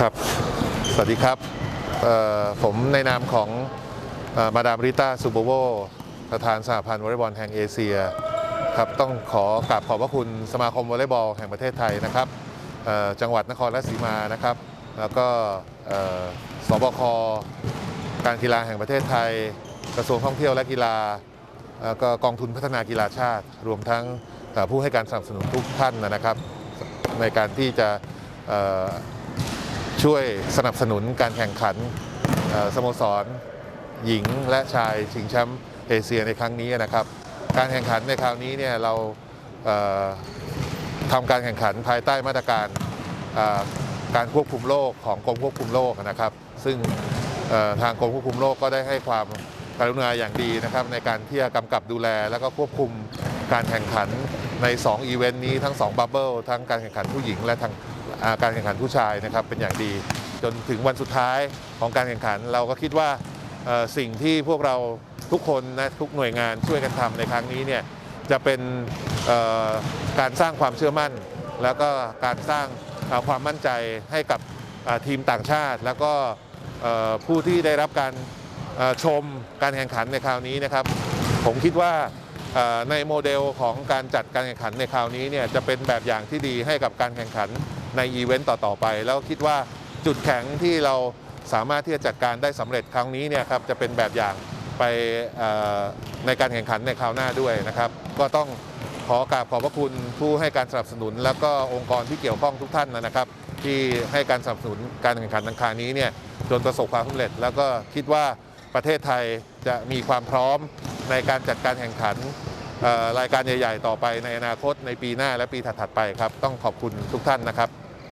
ครับ สวัสดีครับ ผมในนามของอมาดามริต้าซูโบโวประธานสหพันธ์วอลเลย์บอลแห่งเอเชียครับต้องขอกราบขอบพระคุณสมาคมวอลเลย์บอลแห่งประเทศไทยนะครับจังหวัดนครราชสีมานะครับ แล้วก็สบคการกีฬาแห่งประเทศไทย กระทรวงท่องเที่ยวและกีฬาแล้วก็กองทุนพัฒนากีฬาชาติ รวมทั้งผู้ให้การสนับสนุนทุกท่านนะครับ ในการที่จะ ช่วยสนับสนุนการแข่งขันสโมสร หญิงและชายชิงแชมป์เอเชียในครั้งนี้นะครับ การแข่งขันในคราวนี้เนี่ยเราเทำการแข่งขันภายใต้มาตรการการควบคุมโรคของกรมควบคุมโรคนะครับ ซึ่งทางกรมควบคุมโรคก็ได้ให้ความกรุณาอย่างดีนะครับ ในการที่จะกำกับดูแล แล้วก็ควบคุมการแข่งขันใน 2 อีเวนต์นี้ทั้ง 2 บับเบิลทั้งการแข่งขันผู้หญิงและทาง การแข่งขันผู้ชายนะครับเป็นอย่างดี จนถึงวันสุดท้ายของการแข่งขัน เราก็คิดว่าสิ่งที่พวกเราทุกคนนะทุกหน่วยงานช่วยกันทำในครั้งนี้เนี่ยจะเป็นการสร้างความเชื่อมั่น แล้วก็การสร้างความมั่นใจให้กับทีมต่างชาติ แล้วก็ผู้ที่ได้รับการชมการแข่งขันในคราวนี้นะครับ ผมคิดว่าในโมเดลของการจัดการแข่งขันในคราวนี้เนี่ยจะเป็นแบบอย่างที่ดีให้กับการแข่งขัน ในอีเวนต์ต่อ ๆ ไป แล้วคิดว่าจุดแข็งที่เราสามารถที่จะจัดการได้สำเร็จครั้งนี้เนี่ยครับจะเป็นแบบอย่างไปในการแข่งขันในคราวหน้าด้วยนะครับ ก็ต้องขอกราบขอบพระคุณผู้ให้การสนับสนุน แล้วก็องค์กรที่เกี่ยวข้องทุกท่านนะครับ ที่ให้การสนับสนุนการแข่งขันในครั้งนี้เนี่ยจนประสบความสำเร็จ แล้วก็คิดว่าประเทศไทยจะมีความพร้อมในการจัดการแข่งขันรายการใหญ่ ๆ ต่อไปในอนาคตในปีหน้าและปีถัดๆไปครับ ต้องขอบคุณทุกท่านนะครับ